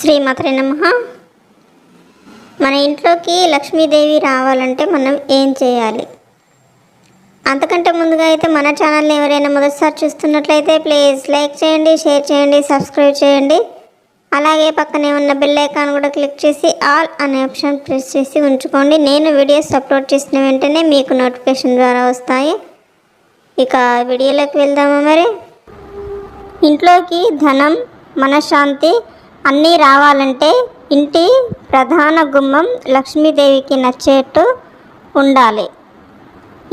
శ్రీమాత్రే నమ. మన ఇంట్లోకి లక్ష్మీదేవి రావాలంటే మనం ఏం చేయాలి? అంతకంటే ముందుగా అయితే మన ఛానల్ని ఎవరైనా మొదటిసారి చూస్తున్నట్లయితే ప్లీజ్ లైక్ చేయండి షేర్ చేయండి సబ్స్క్రైబ్ చేయండి. అలాగే పక్కనే ఉన్న బెల్ ఐకాన్ కూడా క్లిక్ చేసి ఆల్ అనే ఆప్షన్ ప్రెస్ చేసి ఉంచుకోండి. నేను వీడియోస్ అప్లోడ్ చేసిన వెంటనే మీకు నోటిఫికేషన్ ద్వారా వస్తాయి. ఇక వీడియోలోకి వెళ్దామా మరి? ఇంట్లోకి ధనం మనశ్శాంతి అన్నీ రావాలంటే ఇంటి ప్రధాన గుమ్మం లక్ష్మీదేవికి నచ్చేట్టు ఉండాలి.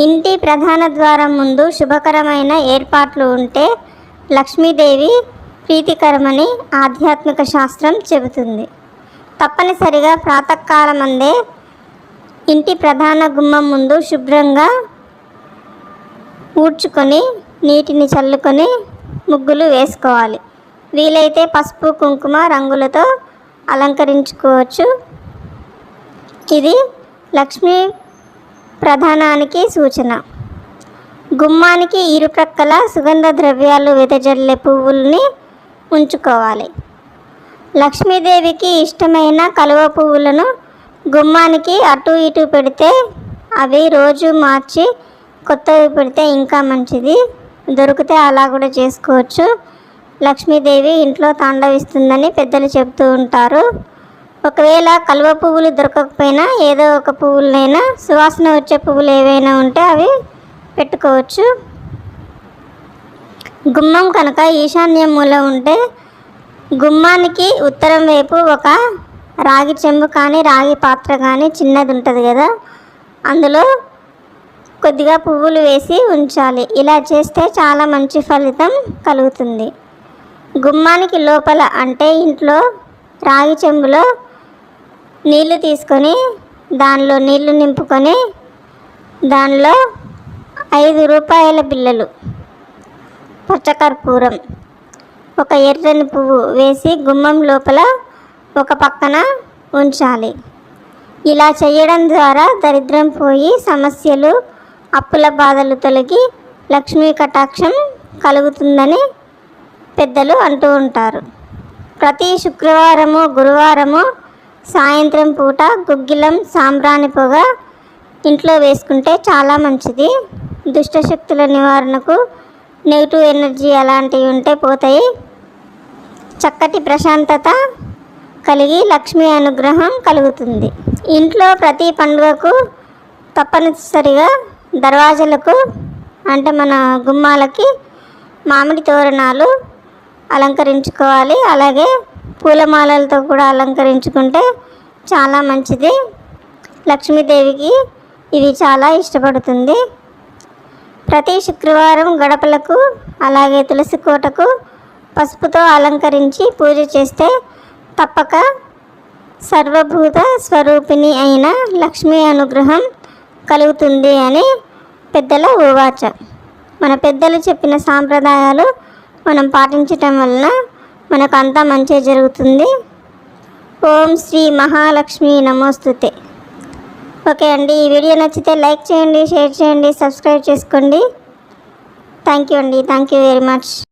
ఇంటి ప్రధాన ద్వారం ముందు శుభకరమైన ఏర్పాట్లు ఉంటే లక్ష్మీదేవి ప్రీతికరమని ఆధ్యాత్మిక శాస్త్రం చెబుతుంది. తప్పనిసరిగా ప్రాతకాలమందే ఇంటి ప్రధాన గుమ్మం ముందు శుభ్రంగా ఊడ్చుకొని నీటిని చల్లుకొని ముగ్గులు వేసుకోవాలి. వీలైతే పసుపు కుంకుమ రంగులతో అలంకరించుకోవచ్చు. ఇది లక్ష్మీ ప్రధానానికి సూచన. గుమ్మానికి ఇరుప్రక్కల సుగంధ ద్రవ్యాలు వెదజల్లే పువ్వుల్ని ఉంచుకోవాలి. లక్ష్మీదేవికి ఇష్టమైన కలువ పువ్వులను గుమ్మానికి అటు ఇటు పెడితే అవి రోజు మార్చి కొత్తవి పెడితే ఇంకా మంచిది. దొరికితే అలా కూడా చేసుకోవచ్చు. లక్ష్మీదేవి ఇంట్లో తాండవిస్తుందని పెద్దలు చెబుతూ ఉంటారు. ఒకవేళ కలువ పువ్వులు దొరకకపోయినా ఏదో ఒక పువ్వులైనా సువాసన వచ్చే పువ్వులు ఏవైనా ఉంటే అవి పెట్టుకోవచ్చు. గుమ్మం కనుక ఈశాన్య మూల ఉంటే గుమ్మానికి ఉత్తరం వైపు ఒక రాగి చెంబు కానీ రాగి పాత్ర కానీ చిన్నది ఉంటుంది కదా. అందులో కొద్దిగా పువ్వులు వేసి ఉంచాలి. ఇలా చేస్తే చాలా మంచి ఫలితం కలుగుతుంది. గుమ్మానికి లోపల అంటే ఇంట్లో రాగి చెంబులో నీళ్ళు తీసుకొని దానిలో నీళ్ళు నింపుకొని దానిలో ఐదు రూపాయల బిళ్ళలు. పచ్చకర్పూరం. ఒక ఎర్రని పువ్వు వేసి గుమ్మం లోపల ఒక పక్కన ఉంచాలి. ఇలా చేయడం ద్వారా దరిద్రం పోయి సమస్యలు అప్పుల బాధలు తొలగి లక్ష్మీ కటాక్షం కలుగుతుందని పెద్దలు అంటూ ఉంటారు. ప్రతి శుక్రవారము గురువారము సాయంత్రం పూట గుగ్గిలం సాంబ్రాణి పొగ ఇంట్లో వేసుకుంటే చాలా మంచిది. దుష్టశక్తుల నివారణకు నెగిటివ్ ఎనర్జీ అలాంటివి ఉంటే పోతాయి. చక్కటి ప్రశాంతత కలిగి లక్ష్మీ అనుగ్రహం కలుగుతుంది. ఇంట్లో ప్రతి పండుగకు తప్పనిసరిగా దర్వాజలకు అంటే మన గుమ్మాలకి మామిడి తోరణాలు అలంకరించుకోవాలి. అలాగే పూలమాలలతో కూడా అలంకరించుకుంటే చాలా మంచిది. లక్ష్మీదేవికి ఇది చాలా ఇష్టపడుతుంది. ప్రతి శుక్రవారం గడపలకు అలాగే తులసి కోటకు పసుపుతో అలంకరించి పూజ చేస్తే తప్పక సర్వభూత స్వరూపిణి అయిన లక్ష్మీ అనుగ్రహం కలుగుతుంది అని పెద్దల ఉవాచ మన పెద్దలు చెప్పిన సాంప్రదాయాలు మనం పాటించటం వలన మనకు అంతా మంచి జరుగుతుంది. ఓం శ్రీ మహాలక్ష్మి నమోస్తుతే. ఓకే అండి ఈ వీడియో నచ్చితే లైక్ చేయండి షేర్ చేయండి సబ్స్క్రైబ్ చేసుకోండి. థ్యాంక్ యూ అండి థ్యాంక్ యూ వెరీ మచ్.